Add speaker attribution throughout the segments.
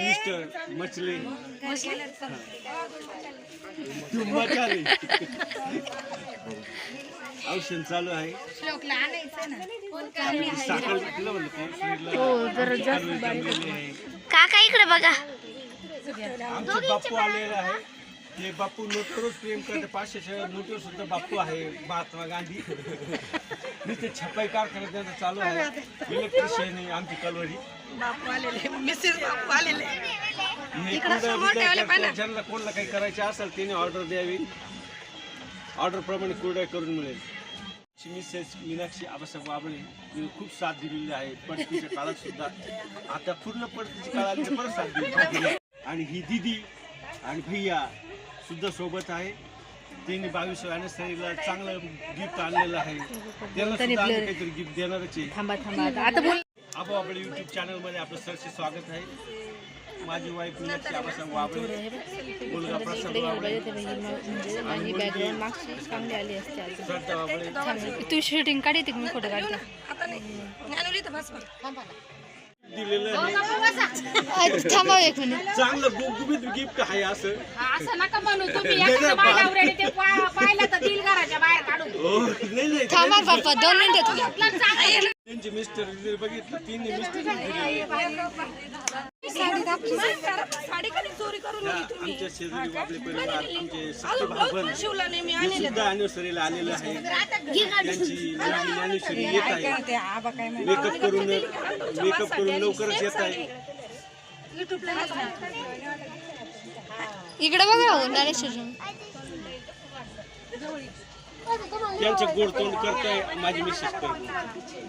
Speaker 1: Mister रे औषध चालू आहे.
Speaker 2: हो
Speaker 1: आहे.
Speaker 2: काका इकडे बघा.
Speaker 1: आमचे बाप्पू आलेले आहे ते बाप्पू नोटवरच प्रेम करते. पाचशेच्या नोटवर सुद्धा बाप्पू आहे महात्मा गांधी. नुसते छपाई कारखाना त्यांचं चालू आहे. इलेक्ट्रिशियन आहे आमची कलवरी.
Speaker 3: बापू आलेले मिसेस बापू आलेले.
Speaker 1: हे ज्यांना कोणाला काही करायचे असेल त्याने ऑर्डर द्यावी. ऑर्डर प्रमाणे कुरडाई करून मिळेल. मिसेस मीनाक्षी आबासाहेब हिने खूप साथ दिलेली आहे. पडतीच्या काळात सुद्धा. आता पूर्ण पडतीची काळ आली तर परत साथ दिली आणि ही दिदी आणि भैया सुद्धा सोबत आहे. त्यांनी बावीस अॅनिव्हर्सरीला चांगलं गिफ्ट आणलेलं आहे. त्याला सुद्धा आम्ही काहीतरी गिफ्ट देणारच आहे.
Speaker 2: थांबा थांबा. आता आता बोल.
Speaker 1: आबो आपल्या युट्यूब चॅनलमध्ये आपलं सरसे स्वागत आहे. माझी वाईफ मीनाक्षी आबासाहेब वाबळे मुलगा प्रसाद वाबळे
Speaker 2: म्हणजे माझी बॅकग्राऊंड मागची चांगली आली असते आज.
Speaker 1: श्रद्धा वाबळे
Speaker 2: तू शूटिंग काढते का मी फोटो काढते.
Speaker 3: आता नाही. ज्ञानुली तर बस
Speaker 1: दिलेलं आहे.
Speaker 2: थांबा एक मिनिट.
Speaker 1: चांगलं गुबगुबीत गिफ्ट आहे असं.
Speaker 4: असं नका म्हणू. तुम्ही
Speaker 1: नाही,
Speaker 4: एखाद्या
Speaker 1: नाही,
Speaker 4: बाई
Speaker 1: बा-
Speaker 4: नवऱ्याने ते पा- पाहिलं तर दिल घराच्या बाहेर काढून.
Speaker 1: हो नाही नाही
Speaker 2: थांबा पप्पा दोन मिनिटं
Speaker 1: त्यांचे मिस्टर बघितलं तिन्ही मिस्टर
Speaker 3: साडी कधी चोरी करून
Speaker 1: आमच्या शेजारी आपले परिवार आमचे सख्खे भाबन
Speaker 3: शिवला नाही मी
Speaker 1: हे सुद्धा अॅनिव्हर्सरीला आलेलं आहे. त्यांची अॅनिव्हर्सरी येत आहे.
Speaker 3: ते आबा काय
Speaker 1: मेकअप करून मेकअप करून लवकरच येत आहे.
Speaker 2: इकडे बघा हो ज्ञानेश्वर
Speaker 1: त्यांचं गोड तोंड करताय माझी मिसेस करते.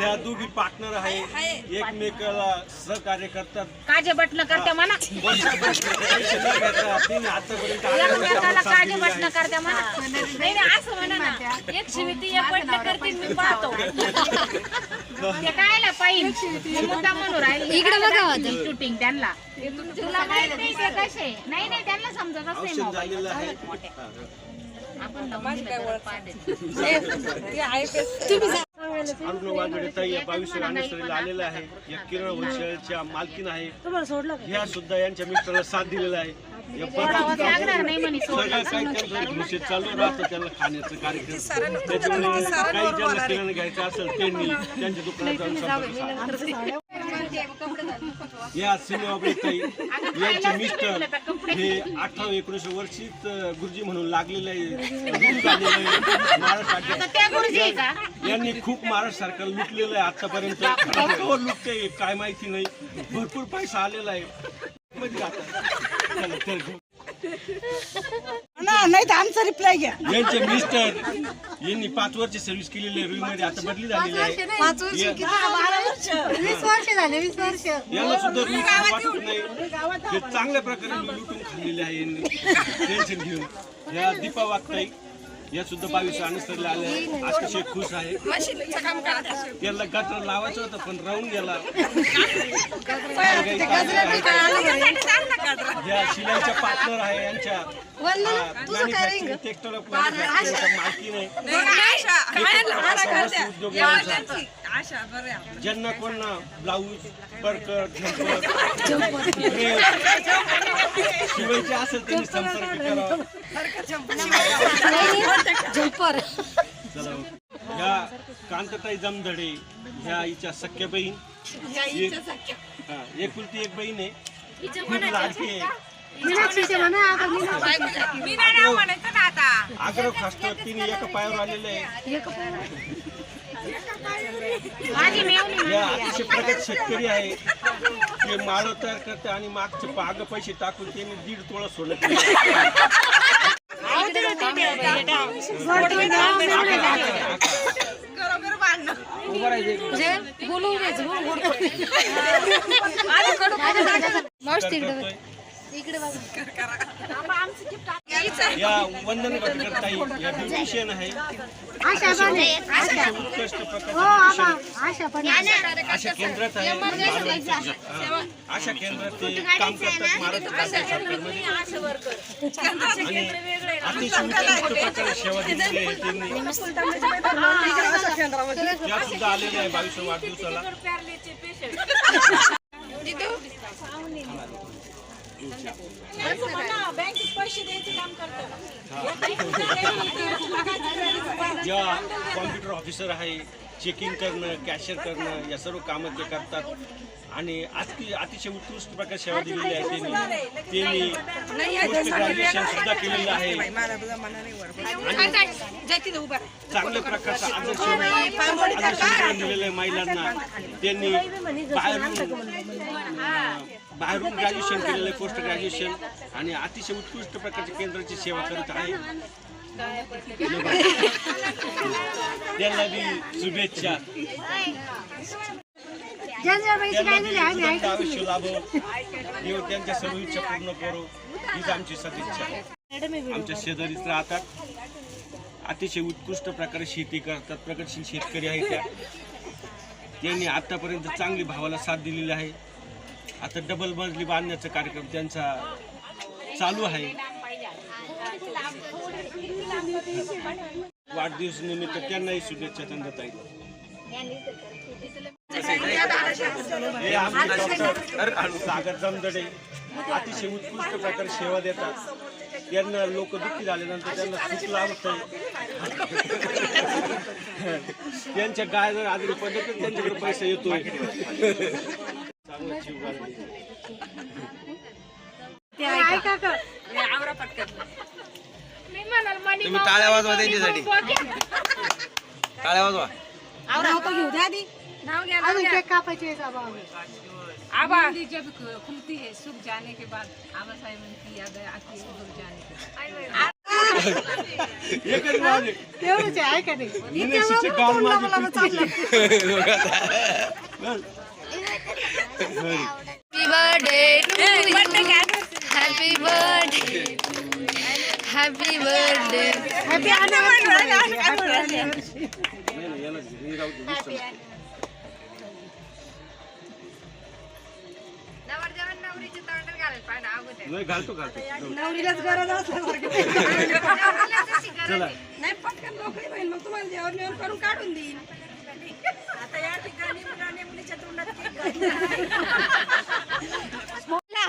Speaker 1: या दोघी पार्टनर आहे. एकमेकाला सहकार्य करतात.
Speaker 4: काजे बटन करते म्हणा.
Speaker 1: न घेता तिने आतापर्यंत अकरा वर्ष
Speaker 4: एकमेकाला
Speaker 1: आम्हाला साथ
Speaker 4: काजे
Speaker 1: दिली
Speaker 4: बटन
Speaker 1: आहे.
Speaker 4: करते म्हणा नाही नाही असं म्हणा ना. एक शिविती एक बटन करते मी पाहतो. ते कायला पाहिजे? मुद्दा म्हणून राहिले.
Speaker 2: इकडे बघा.
Speaker 4: शूटिंग त्यांना. तुला माहीत नाही ते कसे? नाही नाही त्यांना समजतच नाही
Speaker 1: औषध
Speaker 4: मोबाईल
Speaker 1: झालेलं आहे.
Speaker 4: आपण लावून दिलं तर पाहते.
Speaker 1: अरुण वाजवडे ताई या बावीस अॅनिव्हर्सरीला आलेला आहे. या किरण होलसेलच्या मालकीन आहे. ह्या सुद्धा यांच्या मिस्टरला साथ दिलेला आहे. घुसे चालू राहतं त्यांना खाण्याचं कार्यक्रम. त्याच्यामुळे काही ज्यांना किराणा घ्यायचं असेल त्यांनी त्यांच्या दुकानात. या सिनेमा ताई यांचे मिस्टर हे अठरा एकोणीस वर्षीच गुरुजी म्हणून लागलेले महाराष्ट्र. यांनी खूप महाराष्ट्र सरकार लुटलेलं आहे आतापर्यंत. लुटते काय माहिती नाही. भरपूर पैसा आलेला आहे. मध्ये.
Speaker 3: नाही तर आमचा रिप्लाय घ्या.
Speaker 1: यांचे मिस्टर यांनी पाच वर्ष सर्व्हिस केलेली आहे रुईमध्ये आता बदली झालेली आहे.
Speaker 3: पाच वर्ष बारा वर्ष.
Speaker 2: वीस वर्ष झाले वीस वर्ष.
Speaker 1: याला सुद्धा रुई वाटत नाही. हे चांगल्या प्रकारे लुटून खाल्लेले आहे यांनी. टेन्शन घेऊन. या दीपा वागताई या सुद्धा बावीस अनुसरला आले अतिशय खुश आहे? त्याला गटर लावायचं होतं पण राहून गेला. या शिलाईच्या पार्टनर आहे यांच्या. ट्रॅक्टर मालकी नाही उद्योग यांचा. ज्यांना कोणा ब्लाऊज परकर शिवायचे असेल त्यांनी संपर्क करावा
Speaker 2: झोपर
Speaker 1: चला. ह्या कांतताई जमधडे ह्या हिच्या सख्या बहीण. एक- हा, एकुलती एक बहीण आहे. खूप लाडकी आहे. आग्रह खास्त तिने एका पायावर आलेले आहे. या अतिशय प्रगत शेतकरी आहे. ते माळ तयार करते आणि मागचे पाग पैसे टाकून त्यांनी दीड तोळा सोनं केलं.
Speaker 2: बोल. मावशी तिकडे बघ. इकडे बघा.
Speaker 1: या वंदन गटकर ताई या ब्युटिशियन आहे.
Speaker 5: आशा
Speaker 1: उत्कृष्ट
Speaker 5: हो
Speaker 1: beautician
Speaker 5: आशा पण.
Speaker 1: अशा केंद्रात आहे. हा. अशा केंद्रात ते काम करतात. महाराष्ट्र सरकारमध्ये अतिशय उत्कृष्ट सेवा दिलेली आहे. त्यांनी त्या सुद्धा आलेल्या आहे बावीस वाढदिवसाला. ज्या कॉम्प्युटर ऑफिसर आहे चेकिंग करणं कॅशियर करणं या सर्व कामं ते करतात. आणि अति अतिशय उत्कृष्ट प्रकारे सेवा दिलेली आहे त्यांनी. त्यांनी ग्रॅज्युएशन सुद्धा केलेलं आहे. चांगल्या प्रकारचा आदर्श दिलेलं आहे महिलांना. त्यांनी बाहेरून बाहेरून ग्रॅज्युएशन केलेलं आहे पोस्ट ग्रॅज्युएशन आणि अतिशय उत्कृष्ट प्रकारच्या केंद्राची सेवा करत आहे. त्यांना बी शुभेच्छा त्यांना आयुष्य लाभो. देव त्यांच्या सर्व इच्छा पूर्ण करू. हीच आमची सदिच्छा. आमच्या शेजारीच राहतात. अतिशय उत्कृष्ट प्रकारे शेती करतात. प्रगतशील शेतकरी आहेत त्या. त्यांनी आतापर्यंत चांगली भावाला साथ दिलेली आहे. आता डबल मजली बांधण्याचा कार्यक्रम त्यांचा चालू आहे. वाढदिवस निमित्त त्यांनाही शुभेच्छा चंद्रताई हे सागर जमदडे अतिशय उत्कृष्ट प्रकारे सेवा देतात. त्यांना लोक दुःखी झाल्यानंतर त्यांना सुख लाभत त्यांच्या गाय जर आजारी पडले तर त्यांच्याकडे पैसा येतोय.
Speaker 6: तुम्ही टाळ्या वाजवा त्यांच्यासाठी. टाळ्या वाजवा.
Speaker 5: नाव तर घेऊ द्या आधी
Speaker 4: नाव घ्या.
Speaker 5: अजून केक कापायचे आहेत आबा. आम्ही.
Speaker 4: आबा
Speaker 7: जब खुलती है सुख जाने के बाद. आबा साहेब की याद आती है सुख जाने के बाद.
Speaker 1: एकच
Speaker 5: तेवढंच आहे. नाही
Speaker 2: बर्थडे हॅपी
Speaker 1: नाही, नाही, याला घरी राहू दे, विसरू. नाही घालतो घालतो
Speaker 3: नवरीलाच गरज असल्यासारखं
Speaker 1: चला
Speaker 3: नाही पटकन नोकरी होईल मग तुम्हाला जेवण जेवण करून काढून Ataya, tigani mo na niya muli sa dunat kay Mula!